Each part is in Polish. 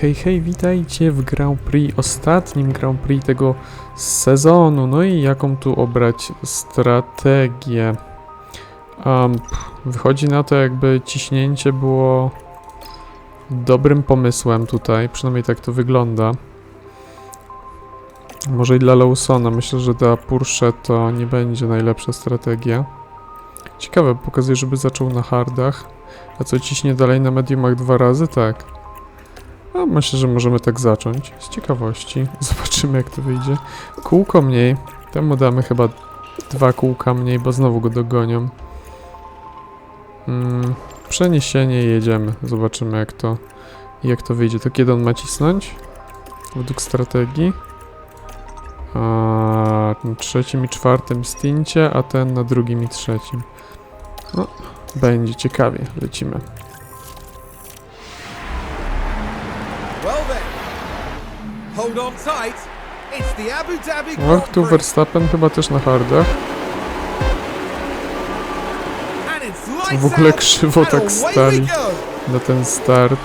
Hej, hej, witajcie w Grand Prix, ostatnim Grand Prix tego sezonu. No i jaką tu obrać strategię? Um, wychodzi na to, jakby ciśnięcie było dobrym pomysłem tutaj, przynajmniej tak to wygląda. Może i dla Lawsona, myślę, że dla Porsche to nie będzie najlepsza strategia. Ciekawe, pokazuje, żeby zaczął na hardach. A co ciśnie dalej na mediumach dwa razy? Tak. A myślę, że możemy tak zacząć. Z ciekawości. Zobaczymy jak to wyjdzie. Kółko mniej. Temu damy chyba dwa kółka mniej, bo znowu go dogonią. Mm, przeniesienie jedziemy. Zobaczymy jak to jak to wyjdzie. To kiedy on ma cisnąć? Według strategii. A, trzecim i czwartym stincie, a ten na drugim i trzecim. No, będzie ciekawie. Lecimy. Grand tu Verstappen chyba też na hardach. W ogóle krzywo tak stali. na ten start.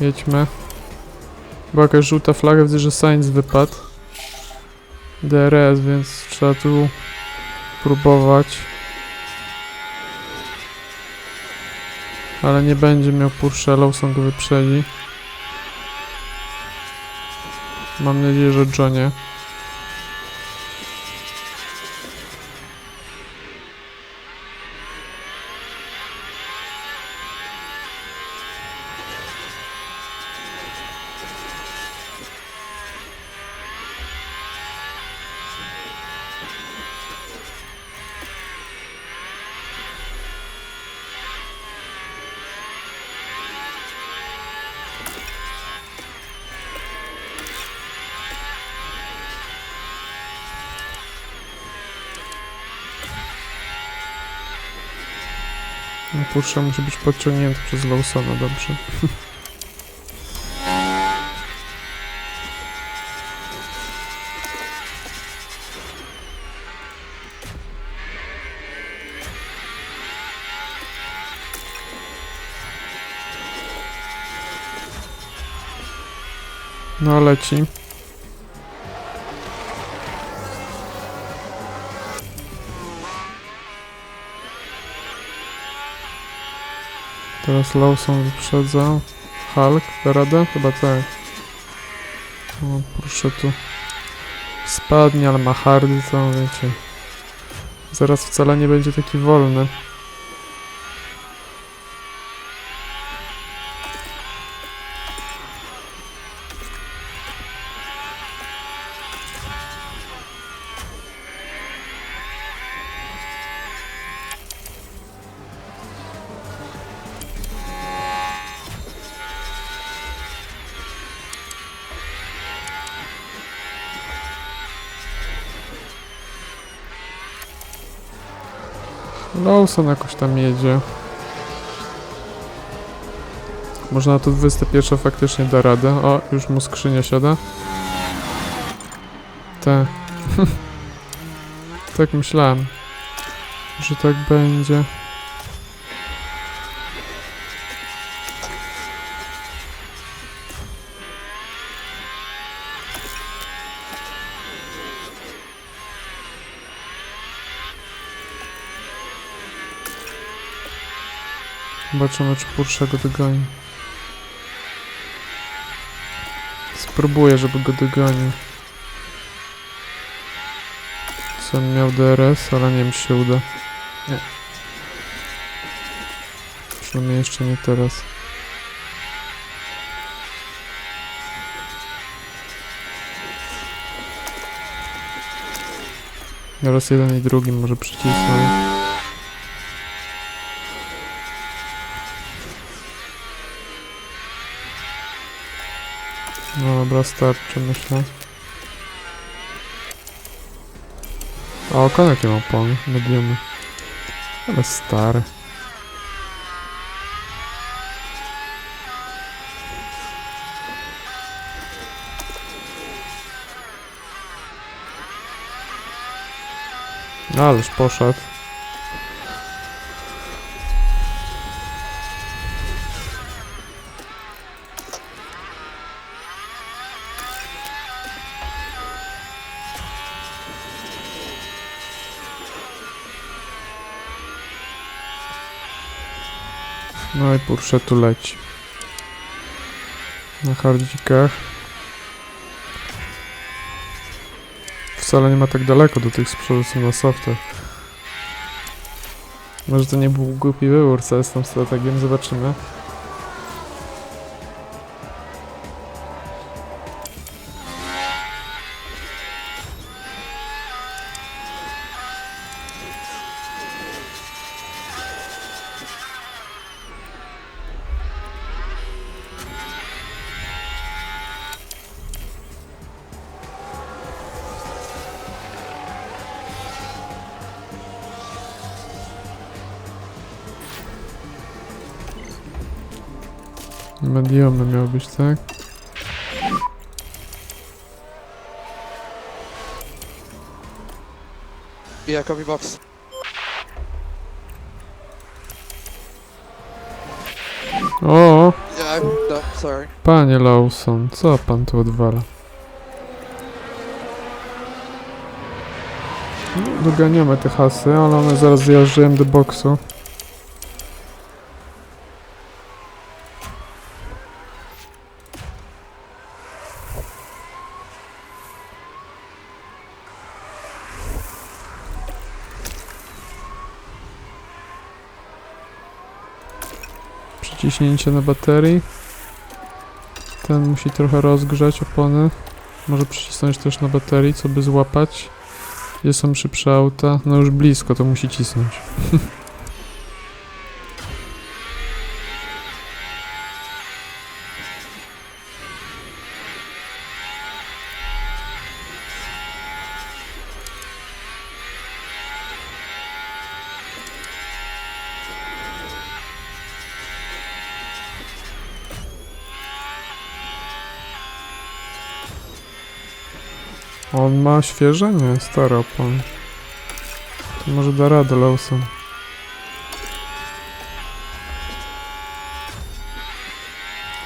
Jedźmy. Była jakaś żółta flaga, widzę, że Sainz wypadł. DRS, więc trzeba tu próbować. Ale nie będzie miał Porsche, Lawson go wyprzedzi. Mam nadzieję, że Johnie. No, Porsche musi być podciągnięty przez Lawsona, dobrze. No leci. Teraz Lawson wyprzedza. Hulk, da radę? Chyba tak. O, proszę tu. Spadnie, ale ma hardy, to wiecie. Zaraz wcale nie będzie taki wolny. Lawson jakoś tam jedzie. Można na to 21 faktycznie da radę. O, już mu skrzynia siada. Tak. tak myślałem, że tak będzie. Zobaczymy, czy Porsche go dogoni. Spróbuję, żeby go dogonił. Sam miał DRS, ale nie wiem, czy się uda. Nie. Przynajmniej jeszcze nie teraz. Teraz jeden i drugi może przycisnąć. No dobra, starczy myślę. A okon jakie ma opony? Mediumy. Ale stare. Ależ poszedł. Porsche tu leci. Na hardzikach. Wcale nie ma tak daleko do tych co na softach. Może to nie był głupi wybór, co jest tą strategią, zobaczymy. Mediumy miał być, tak? Copy box. O, Yeah, I'm done, sorry. panie Lawson, co pan tu odwala? No, Doganiamy te hasy, ale one zaraz zjeżdżają do boksu. Przyciśnięcie na baterii. Ten musi trochę rozgrzać opony. Może przycisnąć też na baterii, co by złapać. Gdzie są szybsze auta? No już blisko, to musi cisnąć. On ma świeże? Nie, stare opony. To może da radę Lawson.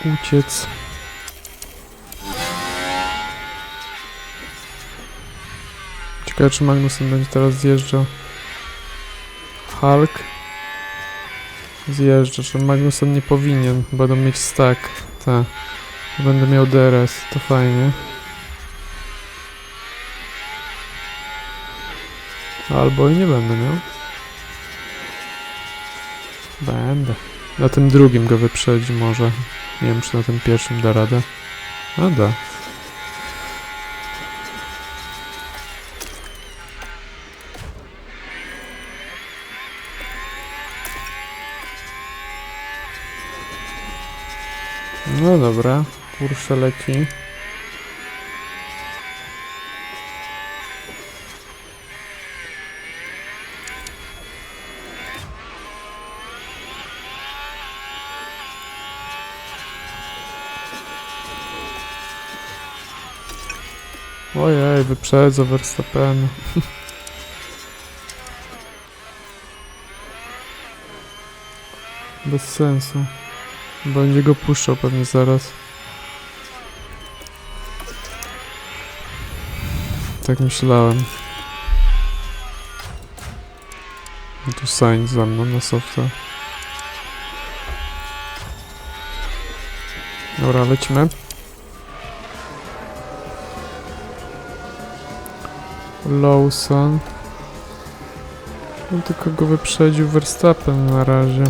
Uciec. Ciekawe czy Magnussen będzie teraz zjeżdżał. Hulk. Zjeżdża, że Magnussen nie powinien. Będą mieć stack. Tak. Będę miał DRS, to fajnie. Albo i nie będę miał. Będę. Na tym drugim go wyprzedzi może. Nie wiem, czy na tym pierwszym da radę. A da. No dobra, Porsche Ojej, wyprzedza Verstappen. Bez sensu. Będzie go puszczał pewnie zaraz. Tak myślałem. No tu Sainz za mną na softa. Dobra, lecimy. Lawson. No tylko go wyprzedził Verstappen na razie.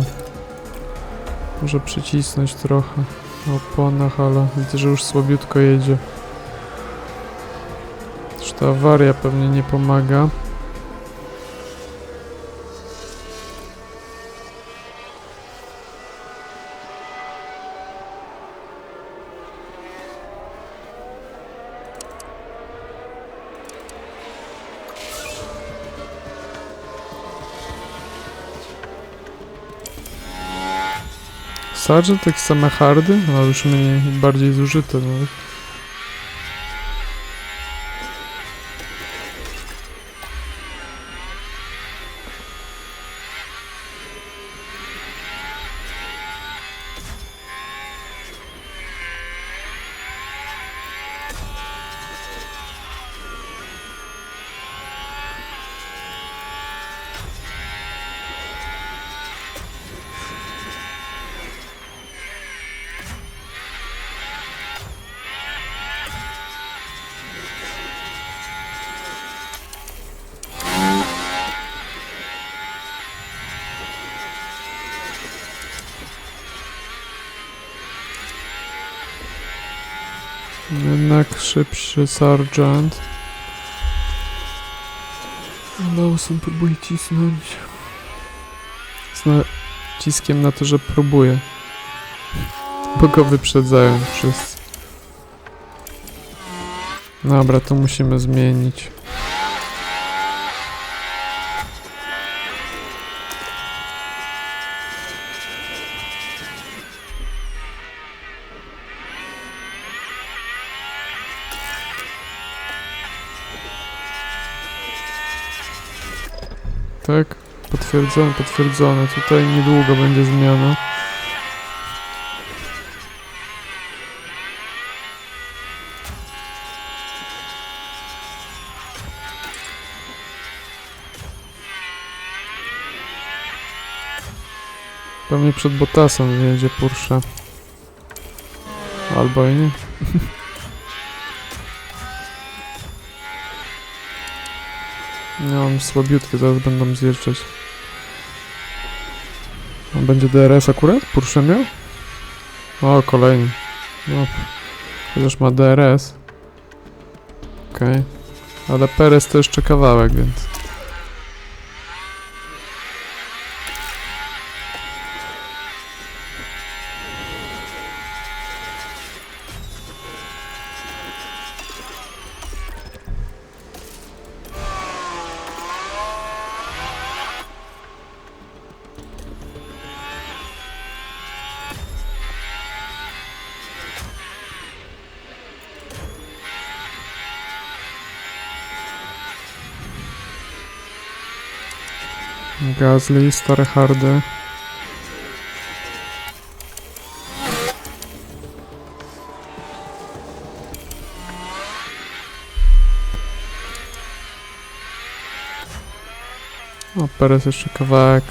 Może przycisnąć trochę na oponach, ale widzę, że już słabiutko jedzie. Też ta awaria pewnie nie pomaga. Sargent, takie same hardy, ale już mniej, bardziej zużyte nawet. Jednak szybszy Sergeant. Lawson próbuje cisnąć. Z naciskiem na to, że próbuje. Bo go wyprzedzają wszyscy. Dobra, to musimy zmienić. Tak, potwierdzone, potwierdzone. Tutaj niedługo będzie zmiana. Pewnie przed Botasem jedzie Porsche. Albo i nie. Mam słabiutkie, zaraz będą zjeżdżać. A będzie DRS akurat? Porsche miał? O, kolejny. No, chociaż ma DRS. Okej. Ale Perez to jeszcze kawałek, więc... Gasly, stare hardy. O, Perez jeszcze kawałek.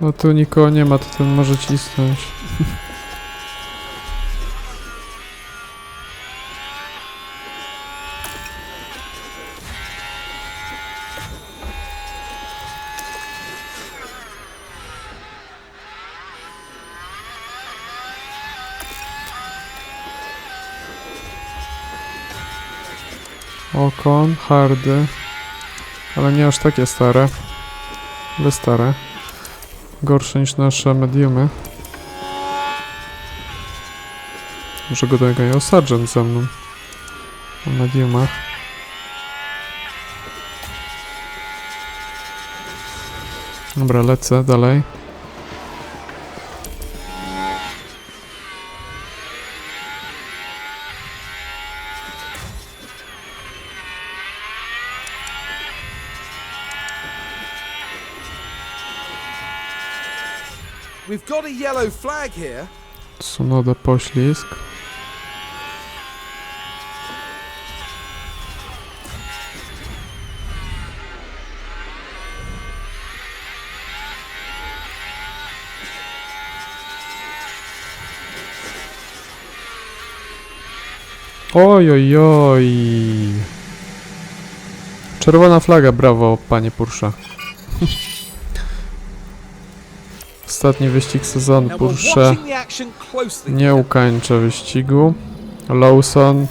No tu nikogo nie ma, to ten może cisnąć. Okon, hardy. Ale nie aż takie stare. Ale stare. Gorsze niż nasze mediumy. Może go dogają Sargent ze mną. Na mediumach. Dobra, lecę dalej. We've got a yellow flag here. Sunoda poślizg. Oj, oj, oj. Czerwona flaga, brawo, panie Pursza. Ostatni wyścig sezonu Porsche nie ukończę wyścigu. Lawson.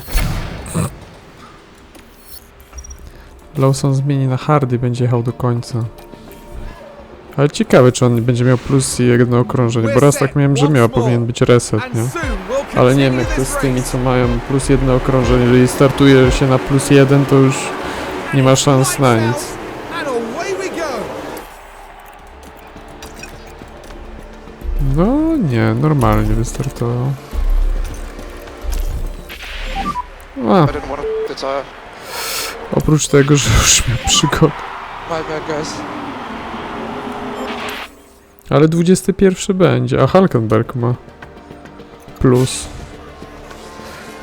Lawson zmieni na hardy będzie jechał do końca. Ale ciekawe, czy on będzie miał plus i jedno okrążenie, bo raz tak miałem, że miał, powinien być reset, nie? Ale nie wiem jak to jest z tymi, co mają plus jedno okrążenie. Jeżeli startuje się na plus jeden, to już Nie ma szans na nic. No nie, normalnie wystartował. A, oprócz tego, że już miał przygodę. Ale 21 będzie, a Halkenberg ma plus.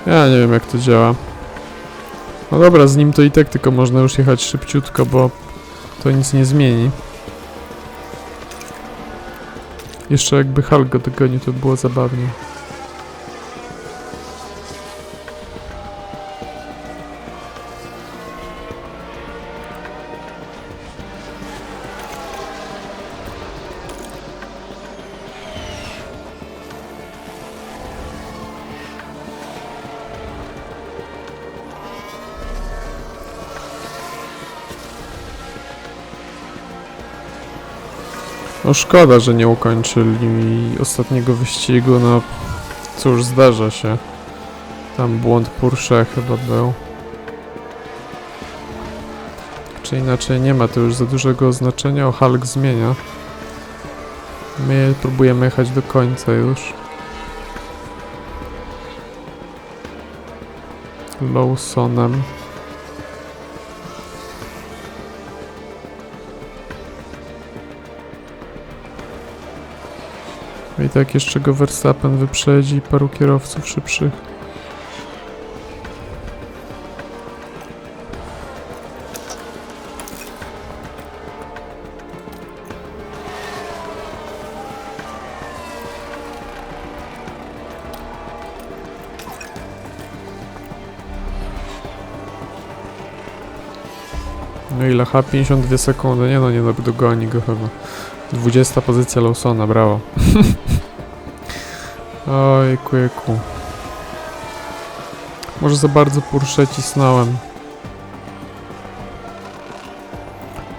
Ja nie wiem jak to działa. No dobra, z nim to i tak tylko można już jechać szybciutko, bo to nic nie zmieni. Jeszcze jakby Hulk go dogonił, to by było zabawnie. No szkoda, że nie ukończyli ostatniego wyścigu, no cóż, zdarza się. Tam błąd Porsche chyba był. Czy inaczej nie ma to już za dużego znaczenia, o Hulk zmienia. My próbujemy jechać do końca już. Lawsonem. Tak jeszcze go Verstappen wyprzedzi paru kierowców szybszych. No ile? H 52 sekundy. Nie no, nie no, dogoni go chyba. 20 pozycja Lawsona, brawo. Oj, kujku. Może za bardzo Porsche cisnąłem.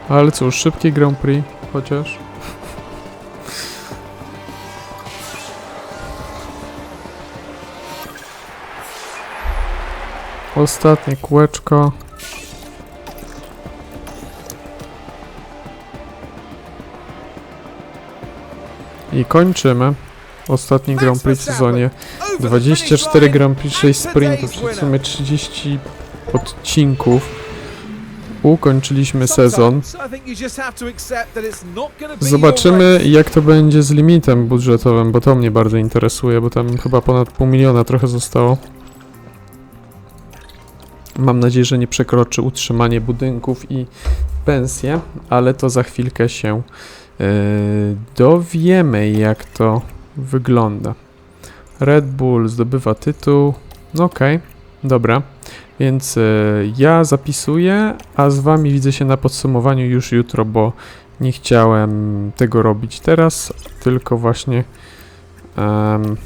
Ale cóż, szybki Grand Prix, chociaż. Ostatnie kółeczko. I kończymy. Ostatni Grand Prix w sezonie. Over the 24 finish line. Grand Prix, 6 sprintów, w sumie 30 odcinków. Ukończyliśmy sezon. Zobaczymy jak to będzie z limitem budżetowym, bo to mnie bardzo interesuje, bo tam chyba ponad pół miliona trochę zostało. Mam nadzieję, że nie przekroczy utrzymanie budynków i pensje, ale to za chwilkę się yy, dowiemy jak to wygląda. Red Bull zdobywa tytuł. No okej, dobra. Więc yy, ja zapisuję, a z wami widzę się na podsumowaniu już jutro, bo nie chciałem tego robić teraz, tylko właśnie em,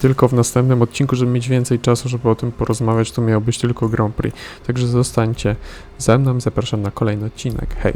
tylko w następnym odcinku, żeby mieć więcej czasu, żeby o tym porozmawiać, to miał być tylko Grand Prix. Także zostańcie ze mną, zapraszam na kolejny odcinek. Hej!